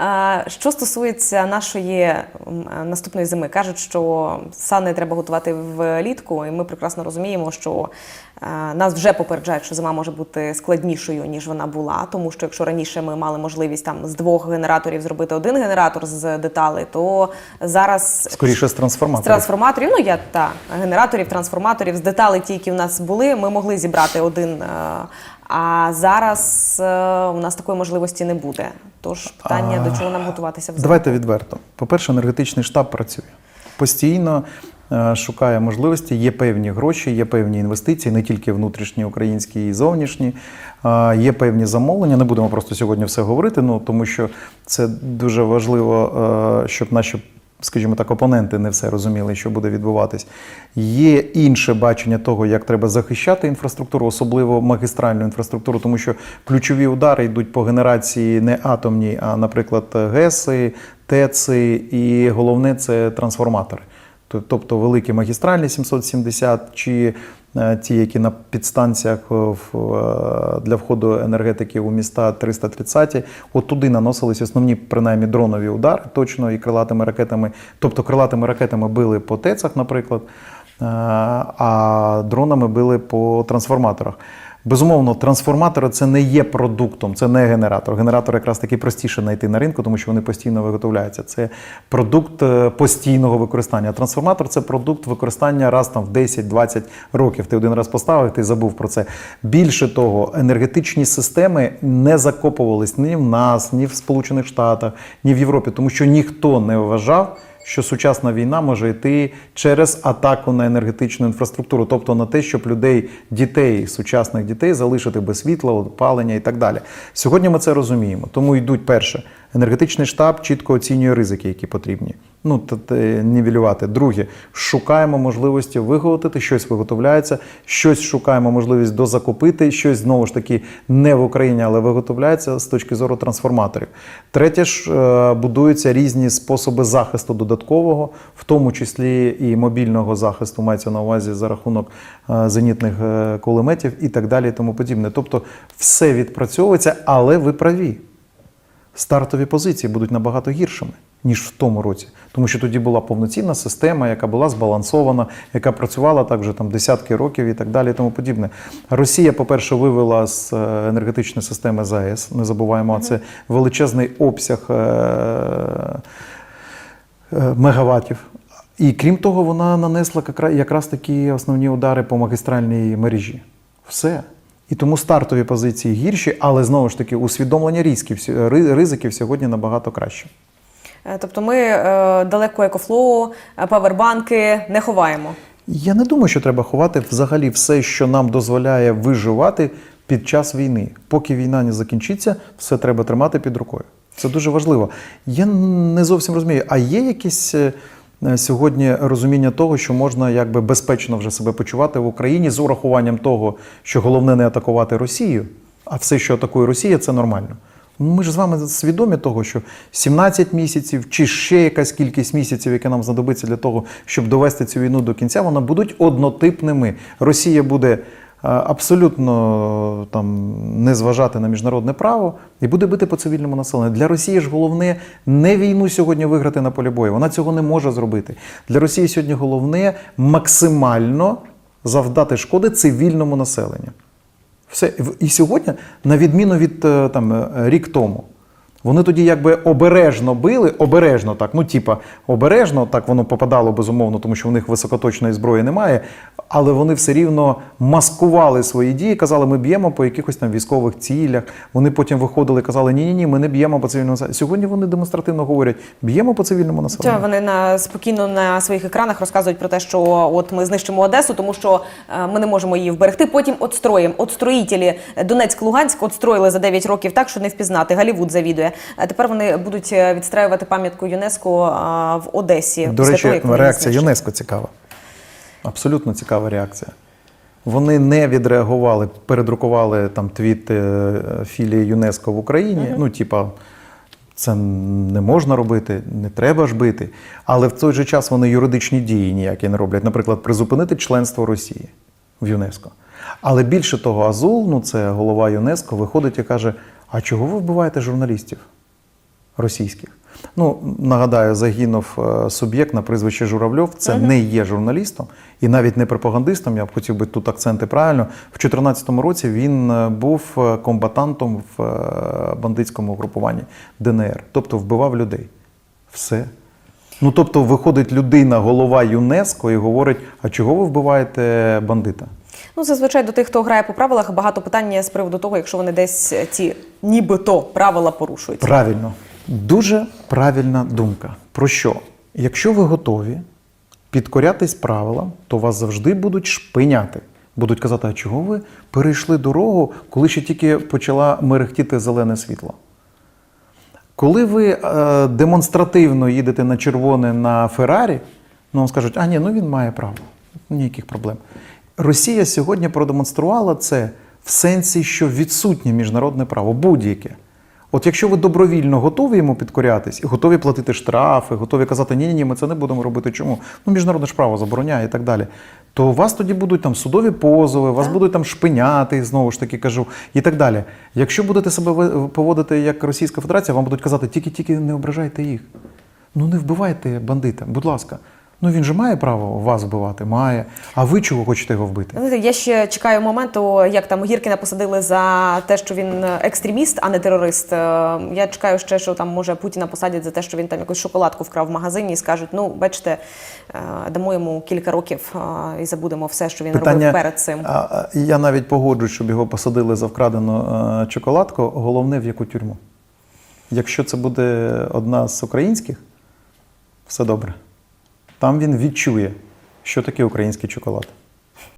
Е, Що стосується нашої е, наступної зими, кажуть, що сани треба готувати влітку, і ми прекрасно розуміємо, що е, нас вже попереджають, що зима може бути складнішою ніж вона була. Тому що якщо раніше ми мали можливість там з двох генераторів зробити один генератор з деталей, то зараз Скоріше з з трансформаторів. трансформаторів, ну я та генераторів, трансформаторів, з деталей, ті, які в нас були, ми могли зібрати один. А зараз е, у нас такої можливості не буде. Тож питання А, до чого нам готуватися взимку? Давайте відверто. По-перше, енергетичний штаб працює. Постійно е, шукає можливості, є певні гроші, є певні інвестиції, не тільки внутрішні, українські і зовнішні. Е, Є певні замовлення. Не будемо просто сьогодні все говорити, ну тому що це дуже важливо, щоб наші. Скажімо так, опоненти не все розуміли, що буде відбуватись. Є інше бачення того, як треба захищати інфраструктуру, особливо магістральну інфраструктуру, тому що ключові удари йдуть по генерації не атомній, а, наприклад, ГЕСи, ТЕЦи, і головне це трансформатори. Тобто великі магістральні 770 чи е, ті, які на підстанціях е, е, для входу енергетики у міста 330, от туди наносились основні, принаймні, дронові удари, точно і крилатими ракетами. Тобто крилатими ракетами били по ТЕЦах, наприклад, а дронами били по трансформаторах. Безумовно, трансформатори це не є продуктом, це не генератор. Генератор якраз таки простіше знайти на ринку, тому що вони постійно виготовляються. Це продукт е, постійного використання. Трансформатор це продукт використання раз там в 10-20 років. Ти один раз поставив, ти забув про це. Більше того, енергетичні системи не закопувались ні в нас, ні в Сполучених Штатах, ні в Європі, тому що ніхто не вважав що сучасна війна може йти через атаку на енергетичну інфраструктуру, тобто на те, щоб людей, дітей, сучасних дітей залишити без світла, опалення і так далі. Сьогодні ми це розуміємо. Тому йдуть перше. Енергетичний штаб чітко оцінює ризики, які потрібні. Ну, нівелювати. Друге, шукаємо можливості виготовити, щось виготовляється, щось шукаємо можливість дозакупити, щось знову ж таки не в Україні, але виготовляється з точки зору трансформаторів. Третє ж е, будуються різні способи захисту додаткового, в тому числі і мобільного захисту, мається на увазі за рахунок е, зенітних е, кулеметів і так далі, і тому подібне. Тобто все відпрацьовується, але ви праві стартові позиції будуть набагато гіршими, ніж в тому році. Тому що тоді була повноцінна система, яка була збалансована, яка працювала так вже там десятки років і так далі. і тому подібне. Росія, по-перше, вивела з е, енергетичної системи ЗАЕС. Не забуваємо, це величезний обсяг е, е, мегаваттів. І крім того, вона нанесла якраз такі основні удари по магістральній мережі. Все. І тому стартові позиції гірші, але знову ж таки усвідомлення ризиків сьогодні набагато краще. Е, Тобто ми е, далеко екофлоу, е, павербанки не ховаємо. Я не думаю, що треба ховати взагалі все, що нам дозволяє виживати під час війни. Поки війна не закінчиться, все треба тримати під рукою. Це дуже важливо. Я не зовсім розумію, а є якесь е, сьогодні розуміння того, що можна якби безпечно вже себе почувати в Україні з урахуванням того, що головне не атакувати Росію, а все, що атакує Росія, це нормально. Ми ж з вами свідомі того, що 17 місяців чи ще якась кількість місяців, яке нам знадобиться для того, щоб довести цю війну до кінця, вона будуть однотипними. Росія буде е, абсолютно там не зважати на міжнародне право і буде бити по цивільному населенню. Для Росії ж головне не війну сьогодні виграти на полі бою. Вона цього не може зробити. Для Росії сьогодні головне максимально завдати шкоди цивільному населенню. Все. І сьогодні, на відміну від е, там, е, рік тому, вони тоді якби обережно били, обережно так, ну типа обережно, так воно попадало безумовно, тому що в них високоточної зброї немає, але вони все рівно маскували свої дії, казали, ми б'ємо по якихось там військових цілях. Вони потім виходили казали, ні, ні, ні, ми не б'ємо по цивільному населенню. Сьогодні вони демонстративно говорять, б'ємо по цивільному населенню. Та вони на спокійно на своїх екранах розказують про те, що от ми знищимо Одесу, тому що е, ми не можемо її вберегти. Потім отстроїмо. Отстроїтелі Донецьк, Луганськ отстроїли за 9 років так, що не впізнати. Голлівуд завідує. А тепер вони будуть е, відстраювати пам'ятку ЮНЕСКО е, в Одесі. До речі, того, реакція. ЮНЕСКО цікава. Абсолютно цікава реакція. Вони не відреагували, передрукували там твіт е, філії ЮНЕСКО в Україні. Ну, типа, це не можна робити, не треба ж бити. Але в той же час вони юридичні дії ніякі не роблять. Наприклад, призупинити членство Росії в ЮНЕСКО. Але більше того, Азул, ну це голова ЮНЕСКО, виходить і каже: а чого ви вбиваєте журналістів? російських. Ну, нагадаю, загинув е, суб'єкт на прізвище Журавльов. Це не є журналістом і навіть не пропагандистом. Я б хотів би тут акценти правильно. В 2014 році він е, був е, комбатантом в бандитському групуванні ДНР, тобто вбивав людей. Все. Ну, тобто, виходить людина, голова ЮНЕСКО, і говорить: а чого ви вбиваєте бандита? Ну, зазвичай до тих, хто грає по правилах, багато питань з приводу того, якщо вони десь ці нібито правила порушують. Правильно, дуже правильна думка. Про що? Якщо ви готові підкорятись правилам, то вас завжди будуть шпиняти. Будуть казати, а чого ви перейшли дорогу, коли ще тільки почала мерехтіти зелене світло? Коли ви е, демонстративно їдете на червоне на Феррарі, ну вам скажуть, а ні, ну він має право, ніяких проблем. Росія сьогодні продемонструвала це в сенсі, що відсутнє міжнародне право, будь-яке. От якщо ви добровільно готові йому підкорятись готові платити штрафи, готові казати, ні, ні, ні, ми це не будемо робити. Чому? Ну, міжнародне ж право забороняє і так далі. То у вас тоді будуть там судові позови, вас будуть там шпиняти, знову ж таки кажу, і так далі. Якщо будете себе поводити як Російська Федерація, вам будуть казати, тільки-тільки не ображайте їх. Ну не вбивайте бандита, будь ласка. Ну він же має право вас вбивати, має. А ви чого хочете його вбити? Я ще чекаю моменту, як там Гіркіна посадили за те, що він екстреміст, а не терорист. Е, Я чекаю ще, що там може Путіна посадять за те, що він там якусь шоколадку вкрав в магазині і скажуть: ну, бачите, е, дамо йому кілька років е, і забудемо все, що він робив перед цим. я навіть погоджуюсь, щоб його посадили за вкрадену е, чоколадку. Головне в яку тюрму. Якщо це буде одна з українських, все добре. Там він відчує, що таке український чоколад.